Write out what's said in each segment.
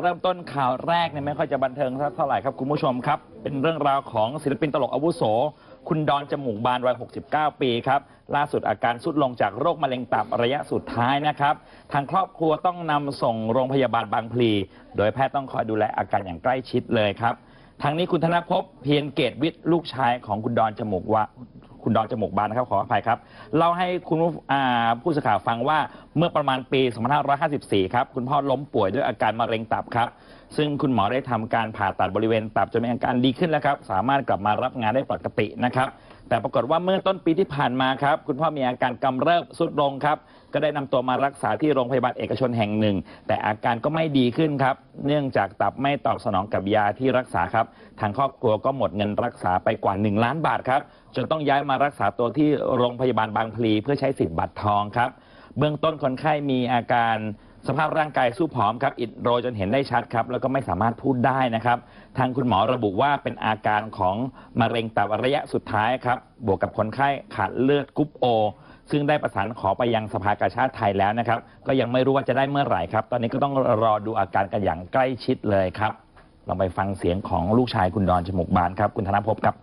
เริ่มต้นข่าวแรกเนี่ยไม่ค่อยจะบันเทิงสักเท่าไหร่ครับคุณผู้ชมครับ เป็นเรื่องราวของศิลปินตลกอาวุโส คุณดอนจมูกบานวัย 69 ปีครับ ล่าสุดอาการสุดลงจากโรคมะเร็งตับระยะสุดท้ายนะครับ ทางครอบครัวต้องนำส่งโรงพยาบาลบางพลี โดยแพทย์ต้องคอยดูแลอาการอย่างใกล้ชิดเลยครับทางนี้คุณธนภพเพียรเกตวิทย์ลูกชายของคุณดอนจมูกว่า คุณดอนจมูกบานนะครับขออภัยครับเล่าให้คุณผู้อ่าผู้สื่อข่าวฟังว่าเมื่อประมาณปี 2554 ครับ คุณพ่อล้มป่วยด้วยอาการมะเร็งตับครับ ซึ่งคุณหมอได้ทำการผ่าตัดบริเวณตับจนมีอาการดีขึ้นแล้วครับ สามารถกลับมารับงานได้ปกตินะครับ แต่ปรากฏว่าเมื่อต้นปีที่ผ่านมาครับ คุณพ่อมีอาการกำเริบสุดลงครับ ก็ได้นำตัวมารักษาที่โรงพยาบาลเอกชนแห่งหนึ่ง แต่อาการก็ไม่ดีขึ้นครับ เนื่องจากตับไม่ตอบสนองกับยาที่รักษาครับ ทางครอบครัวก็หมดเงินรักษาไปกว่า 1 ล้านบาทครับ จนต้องย้ายมารักษาตัวที่โรงพยาบาลบางพลีเพื่อใช้สิทธิ์บัตรทองครับ เบื้องต้นคนไข้มีอาการ สภาพร่างกายสู้ผอมครับอิดโรยจนเห็นได้ชัดครับ แล้วก็ไม่สามารถพูดได้นะครับ ทางคุณหมอระบุว่าเป็นอาการของมะเร็งตับระยะสุดท้ายครับ บวกกับคนไข้ขาดเลือดกรุ๊ปโอซึ่งได้ประสานขอไปยังสภากาชาติไทยแล้วนะครับ ก็ยังไม่รู้ว่าจะได้เมื่อไหร่ครับ ตอนนี้ก็ต้องรอดูอาการกันอย่างใกล้ชิดเลยครับลองไปฟังเสียงของลูกชายคุณดอนจมูกบานครับคุณธนภพครับ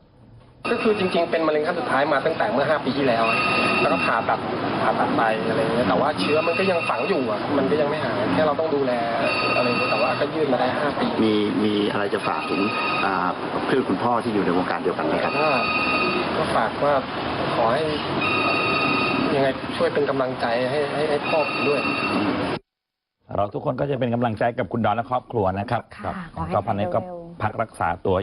ก็คือจริง ๆ เป็นมะเร็งขั้นสุดท้ายมาตั้งแต่เมื่อ 5 ปีที่แล้ว แล้วก็ผ่าตัด ผ่าตัดไปอะไรเงี้ยแต่ว่าเชื้อมันก็ยังฝังอยู่อะมันก็ยังไม่หายแค่เราต้องดูแลอะไรเงี้ยแต่ว่าก็ยืดมาได้5ปี มีมีอะไรจะฝากถึงอ่าเพื่อนคุณพ่อที่อยู่ในวงการเดียวกันไหมครับ ก็ก็ฝากว่าขอให้ ยังไงช่วยเป็นกำลังใจให้ให้ให้พ่อผมด้วย เราทุกคนก็จะเป็นกำลังใจกับคุณดอนและครอบครัวนะครับค่ะขอให้ก็พันนี้ก็เร็วๆ พักรักษาตัว